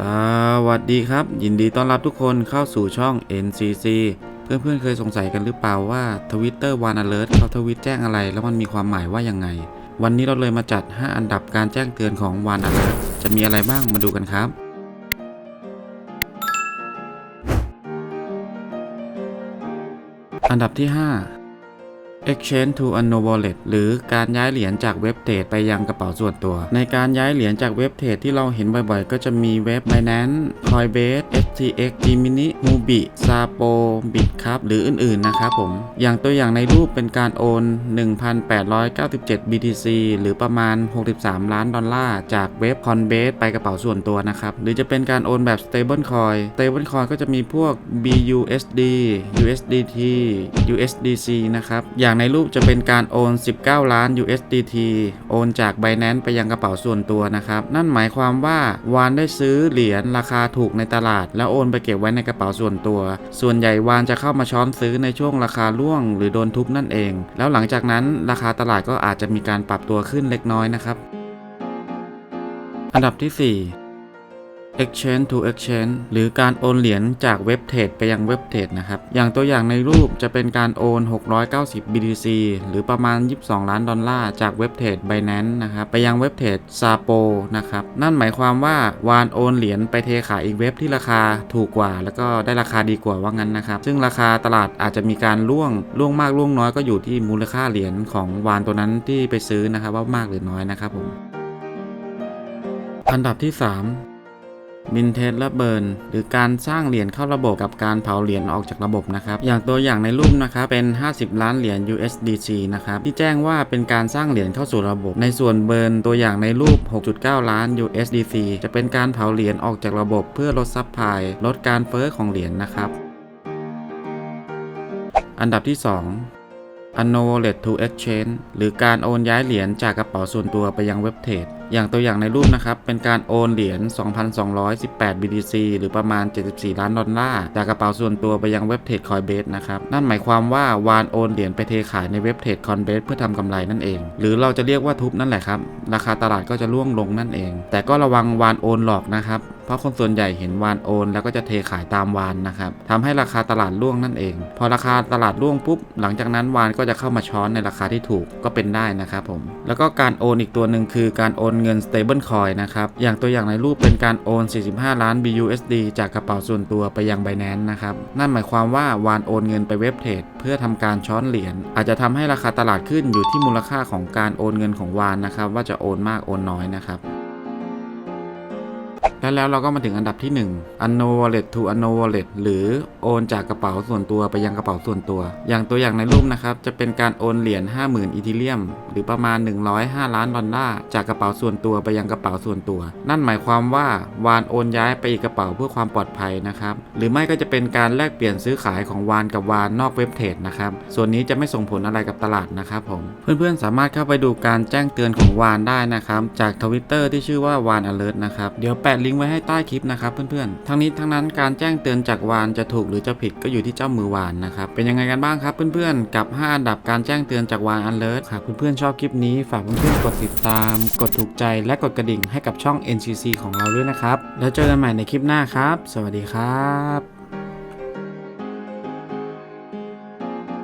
สวัสดีครับ ยินดีต้อนรับทุกคนเข้าสู่ช่อง NCC เพื่อนๆเคยสงสัยกันหรือเปล่าว่า Twitter One Alert เขาทวิตแจ้งอะไร แล้วมันมีความหมายว่ายังไง วันนี้เราเลยมาจัด 5 อันดับการแจ้งเตือนของ One Alert จะมีอะไรบ้างมาดูกันครับ อันดับที่ 5 Exchange to a no wallet หรือการย้ายเหรียญจากเว็บเทรดไปยังกระเป๋าส่วนตัว ในการย้ายเหรียญจากเว็บเทรดที่เราเห็นบ่อยๆ ก็จะมีเว็บ Binance Coinbase FTX Gemini Huobi Sapo Bitcup หรืออื่นๆ นะครับผม อย่างตัวอย่างในรูปเป็นการโอน 1,897 BTC หรือประมาณ 63 ล้านดอลลาร์จากเว็บ Coinbase ไปกระเป๋าส่วนตัวนะครับ หรือจะเป็นการโอนแบบ Stable Coin Stable Coin ก็จะมีพวก BUSD USDT USDC นะครับอย่างในรูปจะเป็นการโอน 19 ล้าน USDT โอนจาก Binance ไปยังกระเป๋าส่วนตัวนะครับ นั่นหมายความว่าวานได้ซื้อเหรียญราคาถูกในตลาด แล้วโอนไปเก็บไว้ในกระเป๋าส่วนตัว ส่วนใหญ่วานจะเข้ามาช้อนซื้อในช่วงราคาร่วง หรือโดนทุบนั่นเอง แล้วหลังจากนั้นราคาตลาดก็อาจจะมีการปรับตัวขึ้นเล็กน้อยนะครับ อันดับที่ 4 Exchange to Exchange หรือการโอนเหรียญจากเว็บเทรดไปยังเว็บเทรดนะครับ อย่างตัวอย่างในรูปจะเป็นการโอน 690 BTC หรือประมาณ 22 ล้านดอลลาร์จากเว็บเทรด Binance นะครับ ไปยังเว็บเทรด Sapo นะครับ นั่นหมายความว่าวานโอนเหรียญไปเทขายอีกเว็บที่ราคาถูกกว่า แล้วก็ได้ราคาดีกว่าว่างั้นนะครับ ซึ่งราคาตลาดอาจจะมีการล่วงล่วงมากล่วงน้อยก็อยู่ที่มูลค่าเหรียญของวานตัวนั้นที่ไปซื้อนะครับว่ามากหรือน้อยนะครับผมอันดับที่ 3 มินเทสและเบิร์นหรือการสร้างเหรียญเข้าระบบกับการเผาเหรียญออกจากระบบนะครับอย่างตัวอย่างในรูปนะครับเป็น 50 ล้านเหรียญ USDC นะครับที่แจ้งว่าเป็นการสร้างเหรียญเข้าสู่ระบบ ในส่วนเบิร์นตัวอย่างในรูป 6.9 ล้าน USDC จะเป็นการเผาเหรียญออกจากระบบเพื่อลดซับพลายลดการเฟ้อของเหรียญนะครับ อันดับที่ 2 u n n o wallet to exchange หรือการโอนย้ายเหรียญจากกระเป๋าส่วนตัวไปยังเว็บเทรด อย่างตัวอย่างในรูปนะครับ เป็นการโอนเหรียญ 2,218 BTC หรือประมาณ 74 ล้านดอลลาร์ จากกระเป๋าส่วนตัวไปยังเว็บเทรด Coinbase นะครับ นั่นหมายความว่าวานโอนเหรียญไปเทขายในเว็บเทรด Coinbase เพื่อทำกำไรนั่นเอง หรือเราจะเรียกว่าทุบนั่นแหละครับ ราคาตลาดก็จะร่วงลงนั่นเอง แต่ก็ระวังวานโอนหลอกนะครับเพราะคนส่วนใหญ่เห็นวานโอน แล้วก็จะเทขายตามวานนะครับทำให้ราคาตลาดร่วงนั่นเอง พอราคาตลาดร่วงปุ๊บ หลังจากนั้นวานก็จะเข้ามาช้อนในราคาที่ถูกก็เป็นได้นะครับผม แล้วก็การโอนอีกตัวหนึ่งคือการโอนเงิน stable coin นะครับ อย่างตัวอย่างในรูปเป็นการโอน 45 ล้าน BUSD จากกระเป๋าส่วนตัวไปยัง Binance นะครับ นั่นหมายความว่าวานโอนเงินไปเว็บเทรดเพื่อทำการช้อนเหรียญ อาจจะทำให้ราคาตลาดขึ้นอยู่ที่มูลค่าของการโอนเงินของวานนะครับ ว่าจะโอนมากโอนน้อยนะครับ และแล้วเราก็มาถึงอันดับที่1 u n n o wallet to u n n o wallet หรือโอนจากกระเป๋าส่วนตัวไปยังกระเป๋าส่วนตัว อย่างตัวอย่างในรูปนะครับ จะเป็นการโอนเหรียญ50,000อีเทเรียม หรือประมาณ 105 ล้านดอลลาร์จากกระเป๋าส่วนตัวไปยังกระเป๋าส่วนตัว นั่นหมายความว่าวานโอนย้ายไปอีกกระเป๋าเพื่อความปลอดภัยนะครับ หรือไม่ก็จะเป็นการแลกเปลี่ยนซื้อขายของวานกับวานนอกเว็บเทรดนะครับ ส่วนนี้จะไม่ส่งผลอะไรกับตลาดนะครับผม เพื่อนๆ สามารถเข้าไปดูการแจ้งเตือนของวานได้นะครับ จากทวิตเตอร์ที่ชื่อว่าวาน alert นะครับ เดี๋ยวแปะลิงก์ไว้ให้ใต้คลิปนะครับเพื่อนๆ ทั้งนี้ทั้งนั้นการแจ้งเตือนจากวานจะถูกหรือจะผิดก็อยู่ที่เจ้ามือวานนะครับเป็นยังไงกันบ้างครับเพื่อนๆ กับ 5 อันดับการแจ้งเตือนจากวานอันเลิศหากเพื่อนๆชอบคลิปนี้ฝากเพื่อนๆกดติดตาม กดถูกใจและกดกระดิ่งให้กับช่อง NCC ของเราด้วยนะครับแล้วเจอกันใหม่ในคลิปหน้าครับ สวัสดีครับ